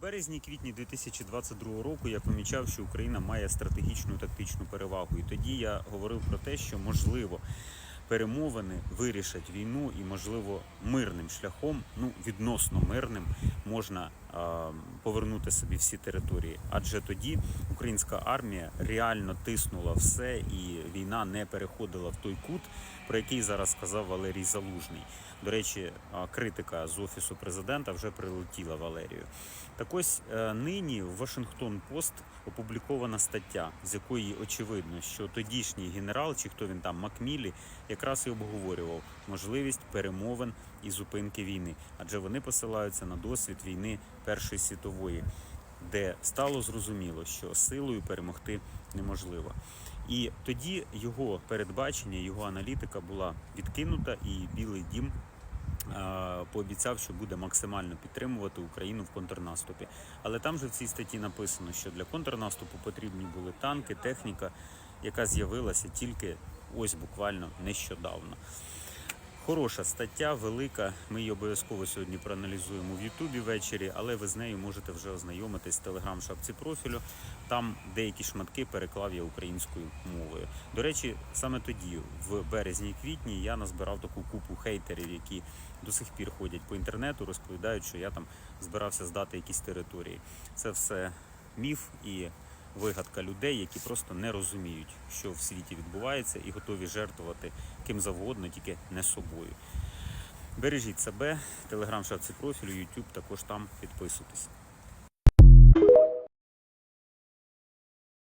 березні-квітні 2022 року я помічав, що Україна має стратегічну тактичну перевагу. І тоді я говорив про те, що можливо перемовини вирішать війну і, можливо, мирним шляхом, ну відносно мирним, можна а, повернути собі всі території. Адже тоді українська армія реально тиснула все, і війна не переходила в той кут, про який зараз сказав Валерій Залужний. До речі, критика з офісу президента вже прилетіла Валерію. Так ось е, нині в Вашингтон Пост опублікована стаття, з якої очевидно, що тодішній генерал, чи хто він там Макмілі, якраз і обговорював можливість перемовин і зупинки війни, адже вони посилаються на досвід війни Першої світової, де стало зрозуміло, що силою перемогти неможливо. І тоді його передбачення, його аналітика була відкинута, і Білий Дім пообіцяв, що буде максимально підтримувати Україну в контрнаступі. Але там же в цій статті написано, що для контрнаступу потрібні були танки, техніка, яка з'явилася тільки ось буквально нещодавно. Хороша стаття, велика. Ми її обов'язково сьогодні проаналізуємо в Ютубі ввечері, але ви з нею можете вже ознайомитись в телеграм-шапці профілю. Там деякі шматки переклав я українською мовою. До речі, саме тоді, в березні-квітні, я назбирав таку купу хейтерів, які до сих пір ходять по інтернету, розповідають, що я там збирався здати якісь території. Це все міф і вигадка людей, які просто не розуміють, що в світі відбувається, і готові жертвувати ким завгодно, тільки не собою. Бережіть себе, телеграм-шапці профілю, YouTube, також там підписуйтесь.